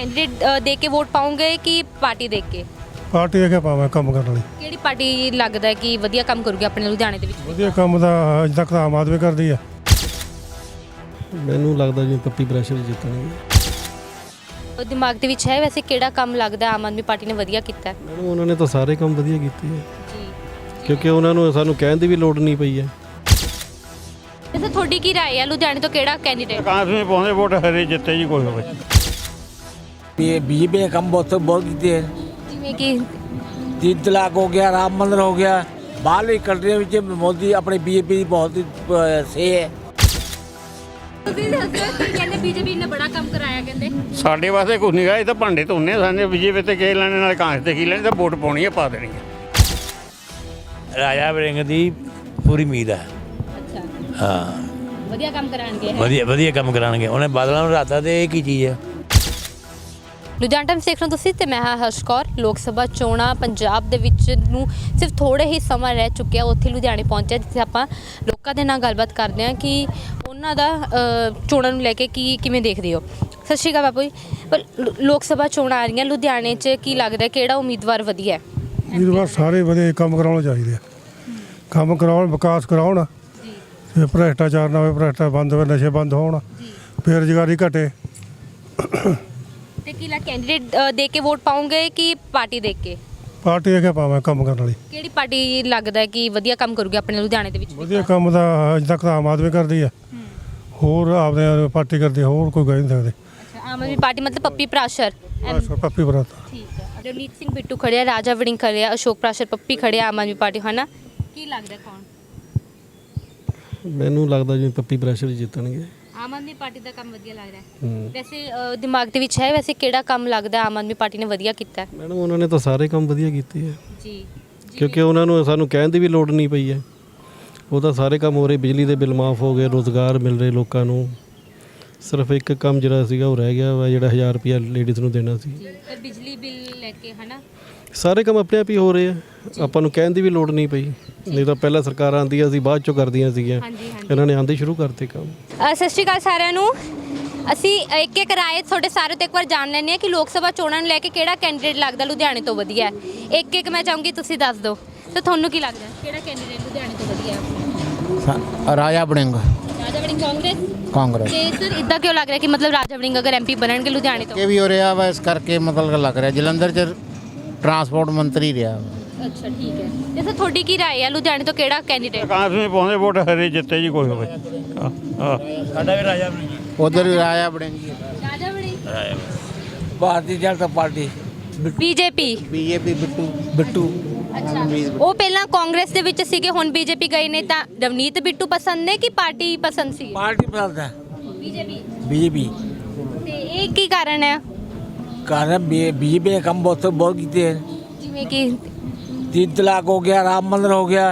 Candidate ਦੇ ਕੇ vote ਪਾਉਂਗੇ ਕਿ ਪਾਰਟੀ ਦੇਖ ਕੇ? ਪਾਰਟੀ ਦੇ ਕੇ ਪਾਵਾਂ ਕੰਮ ਕਰਨ ਵਾਲੀ। ਕਿਹੜੀ ਪਾਰਟੀ ਲੱਗਦਾ ਹੈ ਕਿ ਵਧੀਆ ਕੰਮ ਕਰੂਗੀ ਆਪਣੇ ਲੁਧਿਆਣੇ ਦੇ ਵਿੱਚ? ਵਧੀਆ ਕੰਮ ਦਾ ਅਜੇ ਤੱਕ ਤਾਂ ਆਮ ਆਦਮੀ ਕਰਦੀ ਆ। ਮੈਨੂੰ ਲੱਗਦਾ ਜਿਵੇਂ ਪੱਪੀ ਪ੍ਰੈਸ਼ਰ ਜਿੱਤਣਗੇ। ਉਹ ਦਿਮਾਗ ਦੇ ਵਿੱਚ ਹੈ ਵੈਸੇ ਕਿਹੜਾ ਕੰਮ ਲੱਗਦਾ ਆਮ ਆਦਮੀ ਪਾਰਟੀ ਨੇ ਵਧੀਆ ਕੀਤਾ? ਹੈ ਮੈਨੂੰ ਉਹਨਾਂ ਨੇ ਤਾਂ ਸਾਰੇ ਕੰਮ ਵਧੀਆ ਕੀਤੇ ਆ। ਜੀ। ਕਿਉਂਕਿ ਉਹਨਾਂ ਨੂੰ ਸਾਨੂੰ ਕਹਿਣ ਦੀ ਵੀ ਲੋੜ ਨਹੀਂ ਪਈ ਹੈ ਵੈਸੇ ਤੁਹਾਡੀ ਕੀ ਰਾਏ ਹੈ ਲੁਧਿਆਣੇ ਤੋਂ ਕਿਹੜਾ ਕੈਂਡੀਡੇਟ ਕਾਂਗਰਸ ਨੂੰ ਪਾਉਂਦੇ ਵੋਟ ਹਰੇ ਜਿੱਤੇ ਜੀ ਕੋਈ ਹੋਵੇ। ये बीजेपी ने कम बहुत बहुत किए हैं ਜਿਵੇਂ ਕਿ तीन तलाक हो गया राम मंदिर हो गया बाहर ही कंट्रियों ਵਿੱਚ ਮੋਦੀ ਆਪਣੀ ਬੀਜੇਪੀ ਦੀ ਬਹੁਤ ਹੀ ਅਹ, ਸੇ ਹੈ ਤੁਸੀਂ ਦੱਸੋ ਕਿ ਕਹਿੰਦੇ ਬੀਜੇਪੀ ਨੇ ਬੜਾ ਕੰਮ ਕਰਾਇਆ ਕਹਿੰਦੇ ਸਾਡੇ ਵਾਸਤੇ ਕੁਝ ਨਹੀਂ ਗਾ ਇਹ ਤਾਂ ਭਾਂਡੇ ਧੋਨੇ ਸਾਡੇ ਬੀਜੇਪੀ ਤੇ ਕੀ ਲੈਣੇ ਨਾਲ ਕਾਂਗਰਸ ਤੇ ਕੀ ਲੈਣੇ ਤਾਂ ਵੋਟ ਪਾਉਣੀ ਹੈ ਪਾ ਦੇਣੀ ਹੈ ਰਾਜਾ ਵੜਿੰਗ ਦੀ ਪੂਰੀ ਉਮੀਦ ਹੈ ਅੱਛਾ ਹਾਂ ਵਧੀਆ ਕੰਮ ਕਰਾਣਗੇ ਵਧੀਆ ਵਧੀਆ ਕੰਮ ਕਰਾਣਗੇ ਉਹਨੇ ਬਾਦਲਾਂ ਨੂੰ ਰਾਤਾ ਤੇ ਇਹ ਕੀ ਚੀਜ਼ ਹੈ ਲੁਧਿਆਣਾ ਟਾਈਮ ਦੇਖ ਰਹੇ ਹੋ ਤੁਸੀਂ ਤੇ ਮੈਂ ਹਾਂ ਹਰਸ਼ ਕੌਰ। ਲੋਕ ਸਭਾ ਚੋਣਾਂ ਪੰਜਾਬ ਦੇ ਵਿੱਚ ਨੂੰ ਸਿਰਫ ਥੋੜੇ ਹੀ ਸਮਾਂ ਰਹਿ ਚੁੱਕਿਆ ਉੱਥੇ ਲੁਧਿਆਣੇ ਪਹੁੰਚਿਆ ਜਿੱਥੇ ਆਪਾਂ ਲੋਕਾਂ ਦੇ ਨਾਲ ਗੱਲਬਾਤ ਕਰਦੇ ਹਾਂ ਕਿ ਉਹਨਾਂ ਦਾ ਚੋਣਾਂ ਨੂੰ ਲੈ ਕੇ ਕੀ ਕਿਵੇਂ ਦੇਖਦੇ ਹੋ? ਸਤਿ ਸ਼੍ਰੀ ਅਕਾਲ ਬਾਪੂ ਜੀ। ਪਰ ਲੋਕ ਸਭਾ ਚੋਣਾਂ ਆ ਰਹੀਆਂ ਲੁਧਿਆਣੇ 'ਚ ਕੀ ਲੱਗਦਾ ਕਿਹੜਾ ਉਮੀਦਵਾਰ ਵਧੀਆ ਹੈ? ਬਾਅਦ ਸਾਰੇ ਵਧੀਆ ਕੰਮ ਕਰਾਉਣੇ ਚਾਹੀਦੇ ਆ। ਕੰਮ ਕਰਾਉਣ ਵਿਕਾਸ ਕਰਾਉਣ ਤੇ ਭ੍ਰਸ਼ਟਾਚਾਰ ਨਾ ਹੋਵੇ ਭ੍ਰਸ਼ਟਾਚਾਰ ਬੰਦ ਹੋਵੇ ਨਸ਼ੇ ਬੰਦ ਹੋਣ ਬੇਰੁਜ਼ਗਾਰੀ ਘਟੇ। ਤੇ ਕੀ ਲਾ ਕੈਂਡੀਡੇਟ ਦੇ ਕੇ ਵੋਟ ਪਾਉਂਗੇ ਕਿ ਪਾਰਟੀ ਦੇਖ ਕੇ? ਪਾਰਟੀ ਦੇ ਕੇ ਪਾਵਾਂ ਕੰਮ ਕਰਨ ਵਾਲੀ। ਕਿਹੜੀ ਪਾਰਟੀ ਲੱਗਦਾ ਹੈ ਕਿ ਵਧੀਆ ਕੰਮ ਕਰੂਗੀ ਆਪਣੇ ਲੁਧਿਆਣੇ ਦੇ ਵਿੱਚ? ਵਧੀਆ ਕੰਮ ਦਾ ਅਜੇ ਤੱਕ ਤਾਂ ਆਮ ਆਦਮੀ ਕਰਦੀ ਆ। ਹੋਰ ਆਪਦੇ ਪਾਰਟੀ ਕਰਦੀ ਹੋਰ ਕੋਈ ਕਹਿ ਨਹੀਂ ਸਕਦੇ। ਅੱਛਾ ਆਮ ਆਦਮੀ ਪਾਰਟੀ ਮਤਲਬ ਪੱਪੀ ਪ੍ਰਾਸ਼ਰ। ਪੱਪੀ ਬਰਾਤ ਠੀਕ ਹੈ ਰਣਜੀਤ ਸਿੰਘ ਬਿੱਟੂ ਖੜਿਆ ਰਾਜਾ ਵੜਿੰਗ ਖੜਿਆ ਅਸ਼ੋਕ ਪ੍ਰਾਸ਼ਰ ਪੱਪੀ ਖੜਿਆ ਆਮ ਆਦਮੀ ਪਾਰਟੀ ਹਨਾ? ਕੀ ਲੱਗਦਾ ਕੌਣ? ਮੈਨੂੰ ਲੱਗਦਾ ਜਿਵੇਂ ਪੱਪੀ ਪ੍ਰੈਸ਼ਰ ਜਿੱਤਣਗੇ। ਆਮ ਆਦਮੀ ਪਾਰਟੀ ਦਾ ਕੰਮ ਵਧੀਆ ਲੱਗ ਰਿਹਾ ਹੈ। ਹੂੰ। ਵੈਸੇ ਅ, ਦਿਮਾਗ ਦੇ ਵਿੱਚ ਹੈ ਵੈਸੇ ਕਿਹੜਾ ਕੰਮ ਲੱਗਦਾ ਆਮ ਆਦਮੀ ਪਾਰਟੀ ਨੇ ਵਧੀਆ ਕੀਤਾ ਹੈ? ਮੈਡਮ ਉਹਨਾਂ ਨੇ ਤਾਂ ਸਾਰੇ ਕੰਮ ਵਧੀਆ ਕੀਤੇ ਆ ਜੀ। ਕਿਉਂਕਿ ਉਹਨਾਂ ਨੂੰ ਸਾਨੂੰ ਕਹਿਣ ਦੀ ਵੀ ਲੋੜ ਨਹੀਂ ਪਈ ਹੈ। ਉਹ ਤਾਂ ਸਾਰੇ ਕੰਮ ਹੋ ਰਹੇ ਬਿਜਲੀ ਦੇ ਬਿੱਲ ਮਾਫ ਹੋ ਗਏ ਰੋਜ਼ਗਾਰ ਮਿਲ ਰਹੇ ਲੋਕਾਂ ਨੂੰ। ਸਿਰਫ ਇੱਕ ਕੰਮ ਜਿਹੜਾ ਸੀਗਾ ਉਹ ਰਹਿ ਗਿਆ ਵਾ ਜਿਹੜਾ 1000 ਰੁਪਿਆ ਲੇਡੀਜ਼ ਨੂੰ ਦੇਣਾ ਸੀ। ਪਰ ਬਿਜਲੀ ਬਿੱਲ ਲੈ ਕੇ ਹਨਾ? ਸਾਰੇ ਕੰਮ ਆਪਣੇ ਆਪ ਹੀ ਹੋ ਰਹੇ ਆ। ਆਪਾਂ ਨੂੰ ਕਹਿਣ ਦੀ ਵੀ ਲੋੜ ਨਹੀਂ ਪਈ। ਨਹੀਂ ਤਾਂ ਪਹਿਲਾਂ ਸਰਕਾਰਾਂ ਆਉਂਦੀਆਂ ਸੀ ਬਾਅਦ ਚੋਂ ਕਰਦੀਆਂ ਸੀਗੀਆਂ। ਹਾਂਜੀ ਹਾਂਜੀ। ਇਹਨਾਂ ਨੇ ਆਂਦੇ ਸ਼ੁਰੂ ਕਰਤੇ ਕੰਮ। ਅ, ਸਤਿ ਸ਼੍ਰੀ ਅਕਾਲ ਸਾਰਿਆਂ ਨੂੰ। ਅਸੀਂ ਇੱਕ ਇੱਕ ਰਾਏ ਤੁਹਾਡੇ ਸਾਰੇ ਤੋਂ ਇੱਕ ਵਾਰ ਜਾਣ ਲੈਂਦੇ ਹਾਂ ਕਿ ਲੋਕ ਸਭਾ ਚੋਣਾਂ ਨੂੰ ਲੈ ਕੇ ਕਿਹੜਾ ਕੈਂਡੀਡੇਟ ਲੱਗਦਾ ਲੁਧਿਆਣੇ ਤੋਂ ਵਧੀਆ ਹੈ। ਇੱਕ ਇੱਕ ਮੈਂ ਚਾਹੂੰਗੀ ਤੁਸੀਂ ਦੱਸ ਦਿਓ। ਤੇ ਤੁਹਾਨੂੰ ਕੀ ਲੱਗਦਾ ਕਿਹੜਾ ਕੈਂਡੀਡੇਟ ਲੁਧਿਆਣੇ ਤੋਂ ਵਧੀਆ ਹੈ? ਰਾਜਾ ਬੜਿੰਗ ਰਾਜਾ ਵੜਿੰਗ ਕਾਂਗਰਸ ਕਾਂਗਰਸ। ਤੇ ਸਰ ਇਦਾਂ ਕਿਉਂ ਲੱਗ ਰਿਹਾ ਕਿ ਮਤਲਬ ਰਾਜਾ ਵੜਿੰਗ ਅਗਰ ਐਮਪੀ ਬਣਨਗੇ ਲੁਧਿਆਣੇ ਤੋਂ? ਇਹ ਵੀ ਹੋ ਰਿਹਾ ਵਾ ਇਸ ਕਰਕੇ ਮਤਲਬ ਲੱਗ ਰਿਹਾ। ਜਲੰਧਰ ਚ ਟਰਾਂਸਪੋਰਟ ਮੰਤਰੀ ਰਿਹਾ। ਵਾ। ਅੱਛਾ ਠੀਕ ਹੈ। ਤੇ ਸਰ ਤੁਹਾਡੀ ਕੀ ਰਾਏ ਹੈ ਲੁਧਿਆਣੇ ਤੋਂ ਕਿਹੜਾ ਕੈਂਡੀਡੇਟ ਕਾਂਗਰਸ ਨੂੰ ਪਾਉਂਦੇ ਵੋਟ ਹਰੇ ਜਿੱਤੇ ਜੀ ਕੋਈ ਹੋਵੇ। ਹਾਂ ਹਾਂ। ਸਾਡਾ ਵੀ ਰਾਜਾ ਵੜਿੰਗ ਉਧਰ ਵੀ Raja ਬੜਿੰਗੀ Raja Warring Bharatiya Janata Party. BJP? BJP Bittu. Bittu. ਅੱਛਾ। ਉਹ ਪਹਿਲਾਂ ਕਾਂਗਰਸ ਦੇ ਵਿੱਚ ਸੀਗੇ ਹੁਣ ਬੀਜੇਪੀ ਗਏ ਨੇ। ਤਾਂ ਰਵਨੀਤ ਬਿੱਟੂ ਪਸੰਦ ਨੇ ਕਿ ਪਾਰਟੀ ਪਸੰਦ ਸੀ ਪਾਰਟੀ ਪਸੰਦ ਹੈ। ਬੀਜੇਪੀ। ਬੀਜੇਪੀ। ਤੇ ਇਹ ਕੀ ਕਾਰਨ ਹੈ? ਕਾਰਨ ਬੀਜੇਪੀ ਨੇ ਕਮ ਬਹੁਤ ਬਹੁਤ ਕੀਤੇ ਜਿਵੇਂ ਕਿ तीन तलाक हो गया राम मंदिर हो गया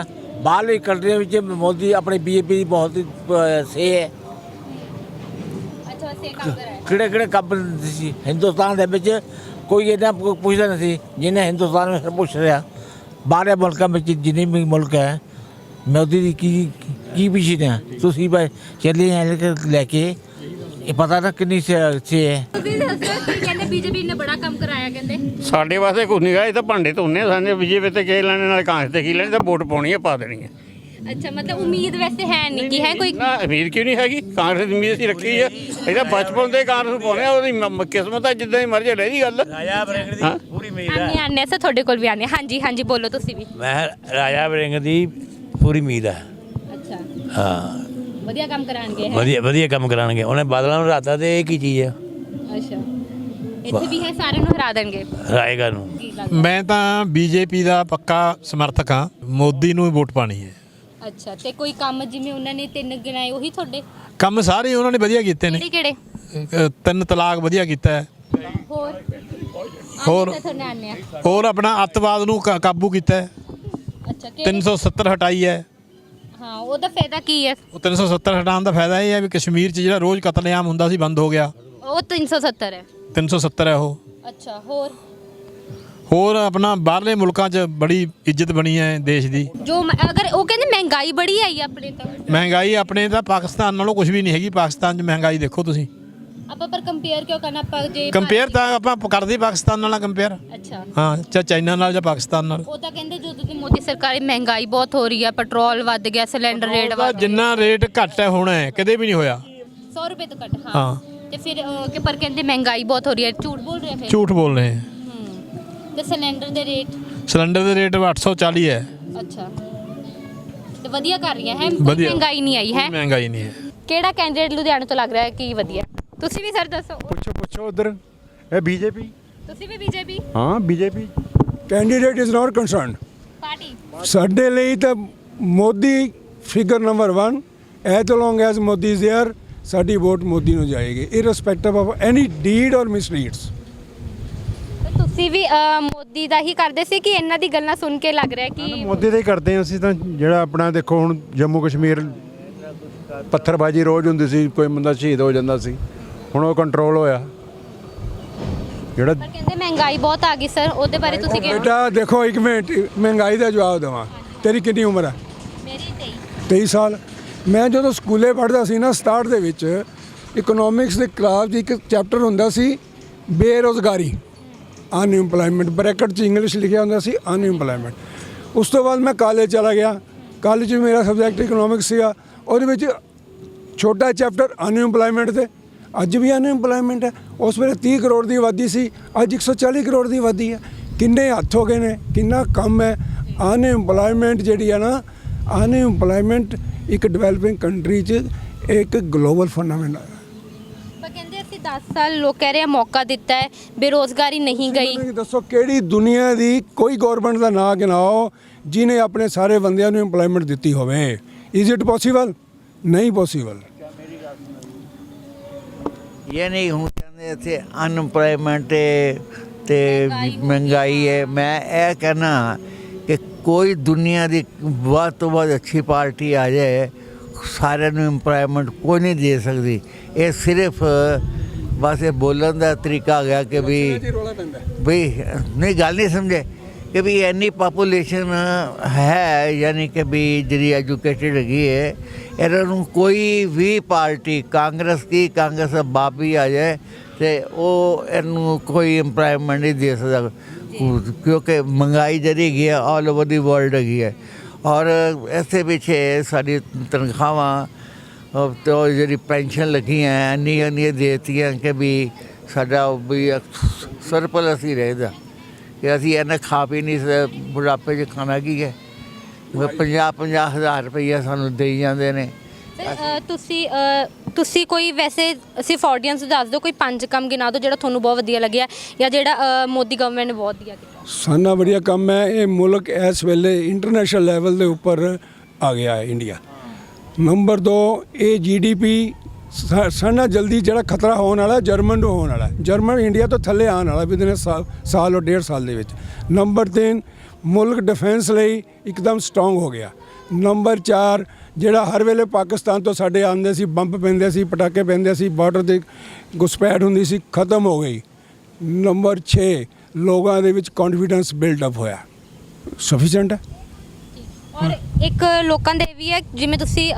बाहर ही कंट्रियों ਵਿੱਚ ਮੋਦੀ ਆਪਣੀ ਬੀਜੇਪੀ ਦੀ ਬਹੁਤ ਹੀ ਅਹ, ਸੇ ਹੈ ਅੱਛਾ ਸੇ ਕੰਮ ਕਰਾਇਆ ਕਿਹੜੇ ਕਿਹੜੇ ਕੰਮ ਸੀ ਹਿੰਦੁਸਤਾਨ ਦੇ ਵਿੱਚ ਕੋਈ ਇਹਨਾਂ ਪੁ- ਪੁੱਛਦਾ ਨਹੀਂ ਸੀ ਜਿਹਨੇ ਹਿੰਦੁਸਤਾਨ ਵਿੱਚ ਪੁੱਛ ਰਿਹਾ ਬਾਹਰਲੇ ਮੁਲਕਾਂ ਵਿੱਚ ਜਿੰਨੇ ਵੀ ਮੁਲਕ ਹੈ ਮੋਦੀ ਦੀ ਕੀ ਕੀ ਪਿਛੀ ਨੇ ਤੁਸੀਂ ਬਈ ਚੱਲੇ ਆ ਲੈ ਕੇ- ਲੈ ਕੇ ਇਹ ਪਤਾ ਨਾ ਕਿੰਨੀ ਸੇ ਸੇ ਹੈ ਤੁਸੀਂ ਦੱਸੋ ਕਿ ਕਹਿੰਦੇ ਬੀਜੇਪੀ ਨੇ ਬੜਾ ਕੰਮ ਕਰਾਇਆ ਕਹਿੰਦੇ ਸਾਡੇ ਵਾਸਤੇ ਕੁਝ ਨਹੀਂ ਗਾ ਇਹ ਤਾਂ ਭਾਂਡੇ ਧੋਨੇ ਸਾਡੇ ਬੀਜੇਪੀ ਤੇ ਕੀ ਲੈਣੇ ਨਾਲ ਕਾਂਗਰਸ ਤੇ ਕੀ ਲੈਣੇ ਤਾਂ ਵੋਟ ਪਾਉਣੀ ਹੈ ਪਾ ਦੇਣੀ ਹੈ ਅੱਛਾ ਮਤਲਬ ਉਮੀਦ ਵੈਸੇ ਹੈ ਨਹੀਂ ਕਿ ਹੈ ਕੋਈ। ਨਾ ਉਮੀਦ ਕਿਉਂ ਨਹੀਂ ਹੈਗੀ? ਕਾਂਗਰਸ ਦੀ ਉਮੀਦ ਅਸੀਂ ਰੱਖੀ ਹੈ ਇਹਦਾ ਬਚਪਨ ਦੇ ਕਾਂਗਰਸ ਨੂੰ ਪਾਉਂਦੇ ਆ ਉਹਦੀ ਮ- ਕਿਸਮਤ ਹੈ ਜਿੱਦਾਂ ਦੀ ਮਰਜ਼ੀ ਰਹੀ ਗੱਲ। ਰਾਜਾ ਵੜਿੰਗ ਦੀ ਹਾਂ। ਪੂਰੀ ਉਮੀਦ ਹੈ। ਆਨੇ ਆਨੇ ਸਰ ਤੁਹਾਡੇ ਕੋਲ ਵੀ ਆਨੇ ਹਾਂਜੀ ਹਾਂਜੀ ਬੋਲੋ ਤੁਸੀਂ ਵੀ। ਮੈਂ ਰਾਜਾ ਵੜਿੰਗ ਦੀ ਪੂਰੀ ਉਮੀਦ ਹੈ। ਅੱਛਾ। ਹਾਂ। ਵਧੀਆ ਕੰਮ ਕਰਾਣਗੇ ਵਧੀਆ ਵਧੀਆ ਕੰਮ ਕਰਾਣਗੇ ਉਹਨੇ ਬਾਦਲਾਂ ਨੂੰ ਰਾਤਾ ਤੇ ਇਹ ਕੀ ਚੀਜ਼ ਹੈ ਅੱਛਾ। ਇੱਥੇ ਵੀ ਹੈ ਸਾਰਿਆਂ ਨੂੰ ਹਰਾ ਦੇਣਗੇ? ਰਾਏਗਾ ਨੂੰ। ਕੀ ਲੱਗਦਾ ਮੈਂ ਤਾਂ ਬੀਜੇਪੀ ਦਾ ਪੱਕਾ ਸਮਰਥਕ ਹਾਂ। ਮੋਦੀ ਨੂੰ ਹੀ ਵੋਟ ਪਾਣੀ ਹੈ। ਅੱਛਾ ਤੇ ਕੋਈ ਕੰਮ ਜਿਵੇਂ ਉਹਨਾਂ ਨੇ ਤਿੰਨ ਗਿਣਾਏ ਉਹੀ ਤੁਹਾਡੇ? ਕੰਮ ਸਾਰੇ ਉਹਨਾਂ ਨੇ ਵਧੀਆ ਕੀਤੇ ਨੇ। ਕਿਹੜੇ ਕਿਹੜੇ? ਤਿੰਨ ਤਲਾਕ ਵਧੀਆ ਕੀਤਾ ਹੈ। ਹੋਰ? ਹੋਰ? ਆਨੇ ਤੁਹਾਨੂੰ ਆਨੇ ਆ। ਹੋਰ ਆਪਣਾ ਅੱਤਵਾਦ ਨੂੰ ਕਾ- ਕਾਬੂ ਕੀਤਾ ਹੈ। ਅੱਛਾ ਕਿਹੜੇ? 370 ਹਟਾਈ ਹੈ। ਹਾਂ ਉਹਦਾ ਫਾਇਦਾ ਕੀ ਹੈ? ਉਹ 370 ਹਟਾਉਣ ਦਾ ਫਾਇਦਾ ਇਹ ਹੈ ਵੀ ਕਸ਼ਮੀਰ 'ਚ ਜਿਹੜਾ ਰੋਜ਼ ਕਤਲੇਆਮ ਹੁੰਦਾ ਸੀ ਬੰਦ ਹੋ ਗਿਆ। ਉਹ 370 ਹੈ। 370 ਹੈ ਉਹ। ਅੱਛਾ ਹੋਰ? ਹੋਰ ਆਪਣਾ ਬਾਹਰਲੇ ਮੁਲਕਾਂ 'ਚ ਬੜੀ ਇੱਜ਼ਤ ਬਣੀ ਹੈ ਦੇਸ਼ ਦੀ। ਜੋ ਮ- ਅਗਰ ਉਹ ਕਹਿੰਦੇ ਮਹਿੰਗਾਈ ਬੜੀ ਆਈ ਆ ਆਪਣੇ ਤਾਂ। ਮਹਿੰਗਾਈ ਆਪਣੇ ਤਾਂ ਪਾਕਿਸਤਾਨ ਨਾਲੋਂ ਕੁਝ ਵੀ ਨਹੀਂ ਹੈਗੀ ਪਾਕਿਸਤਾਨ 'ਚ ਮਹਿੰਗਾਈ ਦੇਖੋ ਤੁਸੀਂ। ਆਪਾਂ ਪਰ ਕੰਪੇਅਰ ਕਿਉਂ ਕਰਨਾ ਆਪਾਂ ਜੇ ਕੰਪੇਅਰ ਤਾਂ ਆਪਾਂ ਕਰਦੇ ਹੀ ਪਾਕਿਸਤਾਨ ਨਾਲ ਕੰਪੇਅਰ ਅੱਛਾ। ਹਾਂ ਚਾਹੇ ਚਾਈਨਾ ਨਾਲ ਜਾਂ ਪਾਕਿਸਤਾਨ ਨਾਲ। ਉਹ ਤਾਂ ਕਹਿੰਦੇ ਜਦੋਂ ਦੀ ਮੋਦੀ ਸਰਕਾਰ ਦੀ ਮਹਿੰਗਾਈ ਬਹੁਤ ਹੋ ਰਹੀ ਹੈ ਪੈਟਰੋਲ ਵੱਧ ਗਿਆ ਸਿਲੰਡਰ ਰੇਟ ਉਹਦਾ ਵੱਧ ਜਿੰਨਾ ਰੇਟ ਘੱਟ ਹੈ ਹੋਣਾ ਹੈ ਕਦੇ ਵੀ ਨਹੀਂ ਹੋਇਆ। 100 ਰੁਪਏ ਤੋਂ ਘੱਟ ਹਾਂ। ਹਾਂ। ਤੇ ਫਿਰ ਅਹ, ਕਿ ਪਰ ਕਹਿੰਦੇ ਮਹਿੰਗਾਈ ਬਹੁਤ ਹੋ ਰਹੀ ਹੈ ਝੂਠ ਬੋਲ ਰਹੇ ਫਿਰ? ਝੂਠ ਬੋਲ ਰਹੇ। ਹੈ। ਹੂੰ। ਤੇ ਸਿਲੰਡਰ ਦੇ ਰੇਟ? ਸਿਲੰਡਰ ਦੇ ਰੇਟ 840 ਹੈ। ਅੱਛਾ। ਤੇ ਵਧੀਆ ਕਰ ਰਹੀਆਂ ਹੈ? ਵਧੀਆ। ਮਹਿੰਗਾਈ ਨਹੀਂ ਆਈ ਹੈ? ਮਹਿੰਗਾਈ ਨਹੀਂ ਹੈ। ਕਿਹੜਾ ਕੈਂਡੀਡੇਟ ਲੁਧਿਆਣੇ ਤੋਂ ਲੱਗ ਰਿਹਾ ਹੈ ਕਿ ਵਧੀਆ? ਤੁਸੀਂ ਵੀ ਸਰ ਦੱਸੋ। ਪੁੱਛੋ ਪੁੱਛੋ ਉਧਰ। ਇਹ ਬੀਜੇਪੀ? ਤੁਸੀਂ ਵੀ ਬੀਜੇਪੀ? ਹਾਂ BJP. Candidate is not concerned party ਸਾਡੇ ਲਈ ਤਾਂ Modi figure number 1 as long as Modi is there ਸਾਡੀ ਵੋਟ ਮੋਦੀ ਨੂੰ ਜਾਏਗੀ ਇਰਰਿਸਪੈਕਟਿਵ ਆਫ ਐਨੀ ਡੀਡ ਔਰ ਮਿਸਡੀਡਸ ਤੁਸੀਂ ਵੀ ਅਹ, ਮੋਦੀ ਦਾ ਹੀ ਕਰਦੇ ਸੀ ਕਿ ਇਹਨਾਂ ਦੀ ਗੱਲਾਂ ਸੁਣ ਕੇ ਲੱਗ ਰਿਹਾ ਕਿ ਮੋਦੀ ਦਾ ਹੀ ਕਰਦੇ ਹਾਂ ਅਸੀਂ ਤਾਂ ਜਿਹੜਾ ਆਪਣਾ ਦੇਖੋ ਹੁਣ ਜੰਮੂ ਕਸ਼ਮੀਰ ਪੱਥਰਬਾਜੀ ਰੋਜ਼ ਹੁੰਦੀ ਸੀ ਕੋਈ ਬੰਦਾ ਸ਼ਹੀਦ ਹੋ ਜਾਂਦਾ ਸੀ ਹੁਣ ਉਹ ਕੰਟਰੋਲ ਹੋਇਆ ਜਿਹੜਾ ਪਰ ਕਹਿੰਦੇ ਮਹਿੰਗਾਈ ਬਹੁਤ ਆ ਗਈ ਸਰ। ਉਹਦੇ ਬਾਰੇ ਤੁਸੀਂ ਕੀ ਬੇਟਾ ਦੇਖੋ ਇੱਕ ਮਿੰਟ। ਮਹਿੰਗਾਈ ਦਾ ਜਵਾਬ ਦੇਵਾਂ। ਤੇਰੀ ਕਿੰਨੀ ਉਮਰ ਹੈ ਮੇਰੀ ਤੇ 23 ਸਾਲ। ਮੈਂ ਜਦੋਂ ਸਕੂਲੇ ਪੜ੍ਹਦਾ ਸੀ ਨਾ ਸਟਾਰਟ ਦੇ ਵਿੱਚ ਇਕਨੋਮਿਕਸ ਦੇ ਕਲਾਸ ਦੀ ਇੱਕ ਚੈਪਟਰ ਹੁੰਦਾ ਸੀ ਬੇਰੋਜ਼ਗਾਰੀ। ਅਨਇੰਪਲੋਇਮੈਂਟ ਬ੍ਰੈਕਟ 'ਚ ਇੰਗਲਿਸ਼ ਲਿਖਿਆ ਹੁੰਦਾ ਸੀ ਅਨਇੰਪਲੋਇਮੈਂਟ ਉਸ ਤੋਂ ਬਾਅਦ ਮੈਂ ਕਾਲਜ ਚਲਾ ਗਿਆ। ਕਾਲਜ 'ਚ ਮੇਰਾ ਸਬਜੈਕਟ ਇਕਨੋਮਿਕਸ ਸੀਗਾ। ਉਹਦੇ ਵਿੱਚ ਛੋਟਾ ਚੈਪਟਰ ਅਨਇੰਪਲੋਇਮੈਂਟ ਤੇ। ਅੱਜ ਵੀ ਅਨਇੰਪਲੋਇਮੈਂਟ ਹੈ। ਉਸ ਵੇਲੇ 30 ਕਰੋੜ ਦੀ ਆਬਾਦੀ ਸੀ ਅੱਜ 140 ਕਰੋੜ ਦੀ ਆਬਾਦੀ ਹੈ। ਕਿੰਨੇ ਹੱਥ ਹੋ ਗਏ ਨੇ ਕਿੰਨਾ ਕੰਮ ਹੈ। ਅਨਇੰਪਲੋਇਮੈਂਟ ਜਿਹੜੀ ਹੈ ਨਾ ਅਨਇੰਪਲੋਇਮੈਂਟ ਇੱਕ ਡਿਵੈਲਪਿੰਗ ਕੰਟਰੀ 'ਚ ਇੱਕ ਗਲੋਬਲ ਫੈਨੋਮੈਨਾ ਹੈ। ਪਰ ਕਹਿੰਦੇ ਅਸੀਂ 10 ਸਾਲ ਲੋਕ ਕਹਿ ਰਹੇ ਆ ਮੌਕਾ ਦਿੱਤਾ ਹੈ ਬੇਰੋਜ਼ਗਾਰੀ ਨਹੀਂ ਗਈ। ਮੈਨੂੰ ਦੱਸੋ ਕਿਹੜੀ ਦੁਨੀਆ ਦੀ ਕੋਈ ਗਵਰਨਮੈਂਟ ਦਾ ਨਾਂ ਗਿਣਾਓ ਜਿਨੇ ਆਪਣੇ ਸਾਰੇ ਬੰਦਿਆਂ ਨੂੰ ਏਮਪਲੋਇਮੈਂਟ ਦਿੱਤੀ ਹੋਵੇ। ਇਜ਼ ਇਟ ਪੋਸੀਬਲ ਨਹੀਂ ਪੋਸੀਬਲ ਇਹ ਨਹੀਂ ਹੁਣ ਕਹਿੰਦੇ ਇੱਥੇ ਅਨਪਲਾਈਮੈਂਟ ਤੇ ਮਹਿੰਗਾਈ ਹੈ ਮੈਂ ਇਹ ਕਹਿਣਾ ਕਿ ਕੋਈ ਦੁਨੀਆ ਦੀ ਵੱਧ ਤੋਂ ਵੱਧ ਅੱਛੀ ਪਾਰਟੀ ਆ ਜਾਏ ਸਾਰਿਆਂ ਨੂੰ ਏਮਪਲੋਇਮੈਂਟ ਕੋਈ ਨਹੀਂ ਦੇ ਸਕਦੀ। ਇਹ ਸਿਰਫ ਬਸ ਇਹ ਬੋਲਣ ਦਾ ਤਰੀਕਾ ਆ ਗਿਆ ਕਿ ਵੀ ਵੀ ਨਹੀਂ ਗੱਲ ਨਹੀਂ ਸਮਝੇ ਕਿ ਵੀ ਇੰਨੀ ਪਾਪੂਲੇਸ਼ਨ ਹੈ ਯਾਨੀ ਕਿ ਵੀ ਜਿਹੜੀ ਐਜੂਕੇਟਡ ਹੈਗੀ ਹੈ ਇਹਨਾਂ ਨੂੰ ਕੋਈ ਵੀ ਪਾਰਟੀ, ਕਾਂਗਰਸ ਕੀ, ਕਾਂਗਰਸ ਦਾ ਬਾਪ ਵੀ ਆ ਜਾਏ ਤੇ ਉਹ ਇਹਨੂੰ ਕੋਈ ਇੰਪਲਾਇਮੈਂਟ ਨਹੀਂ ਦੇ ਸਕਦਾ। ਕਿਉਂਕਿ ਮਹਿੰਗਾਈ ਜਿਹੜੀ ਹੈਗੀ ਹੈ ਆਲ ਓਵਰ ਦੀ ਵਰਲਡ ਹੈਗੀ ਹੈ ਔਰ ਇਸੇ ਪਿੱਛੇ ਸਾਡੀ ਤਨਖਾਹਾਂ ਤੋਂ ਜਿਹੜੀ ਪੈਨਸ਼ਨ ਲੱਗੀਆਂ ਇੰਨੀ ਇੰਨੀ ਦੇਤੀਆਂ ਕਿ ਵੀ ਸਾਡਾ ਵੀ ਸਰਪਲਸ ਹੀ ਰਹੇਗਾ ਕਿ ਅਸੀਂ ਇਹਨਾਂ ਖਾ ਪੀ ਨਹੀਂ ਬੁਢਾਪੇ 'ਚ ਖਾਣਾ ਕੀ ਹੈ? 50 50 ਹਜ਼ਾਰ ਰੁਪਈਆ ਸਾਨੂੰ ਦੇਈ ਜਾਂਦੇ ਨੇ। ਅ, ਤੁਸੀਂ ਅ, ਤੁਸੀਂ ਕੋਈ ਵੈਸੇ ਸਿਰਫ ਆਡੀਅנס ਨੂੰ ਦੱਸ ਦਿਓ ਕੋਈ ਪੰਜ ਕੰਮ ਗਿਣਾ ਦਿਓ ਜਿਹੜਾ ਤੁਹਾਨੂੰ ਬਹੁਤ ਵਧੀਆ ਲੱਗਿਆ ਜਾਂ ਜਿਹੜਾ ਅ, ਮੋਦੀ ਗਵਰਨਮੈਂਟ ਨੇ ਬਹੁਤ ਵਧੀਆ ਕੀਤਾ। ਸਾਨਾ ਬੜੀਆ ਕੰਮ ਹੈ ਇਹ ਮੁਲਕ ਇਸ ਵੇਲੇ ਇੰਟਰਨੈਸ਼ਨਲ ਲੈਵਲ ਦੇ ਉੱਪਰ ਆ ਗਿਆ ਹੈ ਇੰਡੀਆ ਨੰਬਰ 2 ਇਹ ਜੀਡੀਪੀ ਸਾਨਾ ਜਲਦੀ ਜਿਹੜਾ ਖਤਰਾ ਹੋਣ ਵਾਲਾ, ਜਰਮਨ ਨੂੰ ਹੋਣ ਵਾਲਾ ਜਰਮਨ ਇੰਡੀਆ ਤੋਂ ਥੱਲੇ ਆਉਣ ਵਾਲਾ ਵਿਦਨ ਸਾਲ ਸਾਲ ਔਰ ਡੇਢ ਸਾਲ ਦੇ ਵਿੱਚ। ਨੰਬਰ 3 ਮੁਲਕ ਡਿਫੈਂਸ ਲਈ ਇੱਕਦਮ ਸਟਰੋਂਗ ਹੋ ਗਿਆ। ਨੰਬਰ 4 ਜਿਹੜਾ ਹਰ ਵੇਲੇ ਪਾਕਿਸਤਾਨ ਤੋਂ ਸਾਡੇ ਆਉਂਦੇ ਸੀ, ਬੰਬ ਪੈਂਦੇ ਸੀ, ਪਟਾਕੇ ਪੈਂਦੇ ਸੀ ਬਾਰਡਰ ਤੇ ਘੁਸਪੈਠ ਹੁੰਦੀ ਸੀ, ਖਤਮ ਹੋ ਗਈ। ਨੰਬਰ 6 ਲੋਕਾਂ ਦੇ ਵਿੱਚ ਕੌਨਫੀਡੈਂਸ ਬਿਲਡ ਅਪ ਹੋਇਆ। ਸਫੀਸ਼ੀਐਂਟ ਹੈ? ਔਰ ਇੱਕ ਲੋਕਾਂ ਦੇ ਇਹ ਵੀ ਹੈ, ਜਿਵੇਂ ਤੁਸੀਂ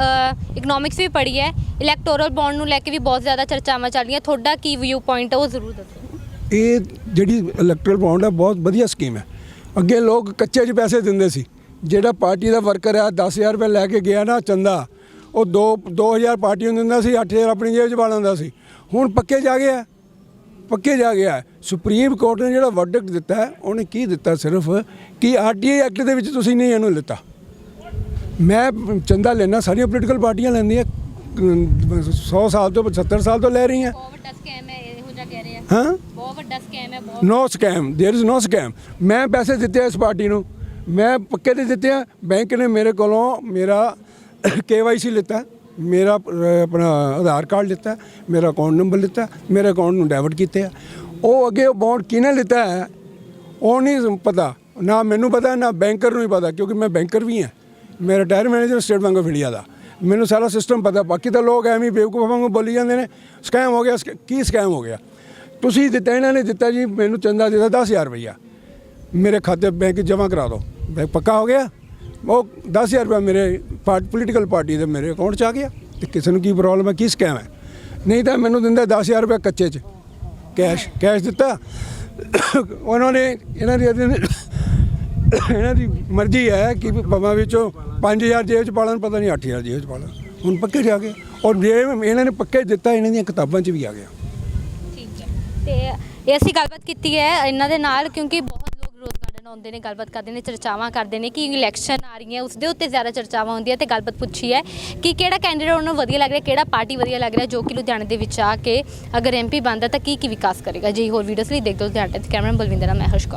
ਇਕਨੋਮਿਕਸ ਵੀ ਪੜ੍ਹੀ ਹੈ ਇਲੈਕਟੋਰਲ ਬੌਂਡ ਨੂੰ ਲੈ ਕੇ ਵੀ ਬਹੁਤ ਜ਼ਿਆਦਾ ਚਰਚਾਵਾਂ ਚੱਲ ਰਹੀਆਂ, ਤੁਹਾਡਾ ਕੀ ਵਿਊ ਪੁਆਇੰਟ ਹੈ, ਉਹ ਜ਼ਰੂਰ ਦੱਸੋ। ਇਹ ਜਿਹੜੀ ਇਲੈਕਟੋਰਲ ਬੌਂਡ ਹੈ, ਬਹੁਤ ਵਧੀਆ ਸਕੀਮ ਹੈ। ਅੱਗੇ ਲੋਕ ਕੱਚੇ 'ਚ ਪੈਸੇ ਦਿੰਦੇ ਸੀ। ਜਿਹੜਾ ਪਾਰਟੀ ਦਾ ਵਰਕਰ ਆ 10000 ਰੁਪਏ ਲੈ ਕੇ ਗਿਆ ਨਾ ਚੰਦਾ, ਉਹ 2 2000 ਪਾਰਟੀ ਨੂੰ ਦਿੰਦਾ ਸੀ 8000 ਆਪਣੀ ਜੇਬ 'ਚ ਪਾ ਲੈਂਦਾ ਸੀ। ਹੁਣ ਪੱਕੇ ਜਾ ਗਿਆ ਪੱਕੇ ਜਾ ਗਿਆ ਸੁਪਰੀਮ ਕੋਰਟ ਨੇ ਜਿਹੜਾ ਵਰਡਿਕਟ ਦਿੱਤਾ ਉਹਨੇ ਕੀ ਦਿੱਤਾ ਸਿਰਫ ਕਿ ਆਰਟੀਆਈ ਐਕਟ ਦੇ ਵਿੱਚ ਤੁਸੀਂ ਨਹੀਂ ਇਹਨੂੰ ਲਿੱਤਾ। ਮੈਂ ਚੰਦਾ ਲੈਣਾ ਸਾਰੀਆਂ ਪੋਲੀਟੀਕਲ ਪਾਰਟੀਆਂ ਲੈਂਦੀਆਂ 100 ਸਾਲ ਤੋਂ 75 ਸਾਲ ਤੋਂ ਲੈ ਰਹੀਆਂ ਬਹੁਤ ਵੱਡਾ ਸਕੈਮ ਹੈ ਇਹੋ ਜਿਹਾ ਕਹਿ ਰਹੇ ਆ ਹਾਂ ਬਹੁਤ ਵੱਡਾ ਸਕੈਮ ਹੈ ਬਹੁਤ no scam there is no scam ਮੈਂ ਪੈਸੇ ਦਿੱਤੇ ਆ ਇਸ ਪਾਰਟੀ ਨੂੰ ਮੈਂ ਪੱਕੇ ਦੇ ਦਿੱਤੇ ਆ ਬੈਂਕ ਨੇ ਮੇਰੇ ਕੋਲੋਂ ਮੇਰਾ ਕੇਵਾਈਸੀ ਲਿੱਤਾ ਮੇਰਾ ਅਹ, ਆਪਣਾ ਆਧਾਰ ਕਾਰਡ ਲਿੱਤਾ ਮੇਰਾ ਅਕਾਊਂਟ ਨੰਬਰ ਲਿੱਤਾ ਮੇਰੇ ਅਕਾਊਂਟ ਨੂੰ ਡੈਬਿਟ ਕੀਤੇ ਆ ਉਹ ਅੱਗੇ ਉਹ ਬੌਂਡ ਕਿਹਨੇ ਲਿੱਤਾ ਹੈ ਉਹ ਨਹੀਂ ਪਤਾ ਨਾ ਮੈਨੂੰ ਪਤਾ ਨਾ ਬੈਂਕਰ ਨੂੰ ਹੀ ਪਤਾ ਕਿਉਂਕਿ ਮੈਂ ਬੈਂਕਰ ਵੀ ਹਾਂ ਮੈਂ retire manager State Bank of India ਦਾ। ਮੈਨੂੰ ਸਾਰਾ ਸਿਸਟਮ ਪਤਾ, ਬਾਕੀ ਤਾਂ ਲੋਕ ਐਵੇਂ ਹੀ ਬੇਵਕੂਫਾਂ ਵਾਂਗੂ ਬੋਲੀ ਜਾਂਦੇ ਨੇ। ਸਕੈਮ ਹੋ ਗਿਆ ਸਕੈ- ਕੀ ਸਕੈਮ ਹੋ ਗਿਆ? ਤੁਸੀਂ ਦਿੱਤਾ, ਇਹਨਾਂ ਨੇ ਦਿੱਤਾ ਜੀ, ਮੈਨੂੰ ਚੰਦਾ ਦਿੱਤਾ 10000 ਰੁਪਈਆ। ਮੇਰੇ ਖਾਤੇ ਬੈਂਕ ਜਮ੍ਹਾਂ ਕਰਾ ਦਿਓ ਬੈਂਕ ਪੱਕਾ ਹੋ ਗਿਆ? ਉਹ 10000 ਰੁਪਏ ਮੇਰੇ ਪਾਰਟ ਪੋਲੀਟੀਕਲ ਪਾਰਟੀ ਦੇ ਮੇਰੇ ਅਕਾਊਂਟ 'ਚ ਆ ਗਿਆ। ਤੇ ਕਿਸੇ ਨੂੰ ਕੀ ਪ੍ਰੋਬਲਮ ਹੈ, ਕੀ ਸਕੈਮ ਹੈ? ਨਹੀਂ ਤਾਂ ਮੈਨੂੰ ਦਿੰਦਾ 10000 ਰੁਪਏ ਕੱਚੇ 'ਚ। ਕੈਸ਼ ਕੈਸ਼ ਦਿੱਤਾ। ਉਹਨਾਂ ਨੇ, ਇਹਨਾਂ ਦੀ ਇਹਨਾਂ ਦੀ ਮਰਜ਼ੀ ਹੈ ਕਿ ਬਮਾ ਵਿੱਚੋਂ 5000 ਜੇਬ 'ਚ ਪਾਲਣ ਪਤਾ ਨਹੀਂ 8000 ਜੇਬ 'ਚ ਪਾਲਣ ਹੁਣ ਪੱਕੇ ਜਾ ਗਏ ਔਰ ਜੇ ਇਹਨਾਂ ਨੇ ਪੱਕੇ ਦਿੱਤਾ, ਇਹਨਾਂ ਦੀਆਂ ਕਿਤਾਬਾਂ 'ਚ ਵੀ ਆ ਗਿਆ। ਠੀਕ ਹੈ। ਤੇ ਇਹ ਅਸੀਂ ਗੱਲਬਾਤ ਕੀਤੀ ਹੈ ਇਹਨਾਂ ਦੇ ਨਾਲ, ਕਿਉਂਕਿ ਬਹੁਤ ਲੋਕ ਰੋਜ਼ ਗਾਰਡਨ ਆਉਂਦੇ ਨੇ, ਗੱਲਬਾਤ ਕਰਦੇ ਨੇ, ਚਰਚਾਵਾਂ ਕਰਦੇ ਨੇ ਕਿ ਇਲੈਕਸ਼ਨ ਆ ਰਹੀਆਂ, ਉਸ ਦੇ ਉੱਤੇ ਜ਼ਿਆਦਾ ਚਰਚਾਵਾਂ ਹੁੰਦੀਆਂ ਤੇ ਗੱਲਬਾਤ ਪੁੱਛੀ ਹੈ ਕਿ ਕਿਹੜਾ ਕੈਂਡੀਡੇਟ ਉਹਨਾਂ ਨੂੰ ਵਧੀਆ ਲੱਗ ਰਿਹਾ, ਕਿਹੜਾ ਪਾਰਟੀ ਵਧੀਆ ਲੱਗ ਰਿਹਾ, ਜੋ ਕਿ ਲੁਧਿਆਣੇ ਦੇ ਵਿੱਚ ਆ ਕੇ ਅਗਰ ਐਮਪੀ ਬਣਦਾ ਤਾਂ ਕੀ ਕੀ ਵਿਕਾਸ ਕਰੇਗਾ? ਜੀ, ਹੋਰ ਵੀਡੀਓਜ਼ ਲਈ ਦੇਖਦੇ ਹੋ ਲੁਧਿਆਣੇ ਤੇ ਕੈਮਰਾ ਬਲਵਿੰਦਰ ਨਾਲ ਮੈਂ ਹਰਸ਼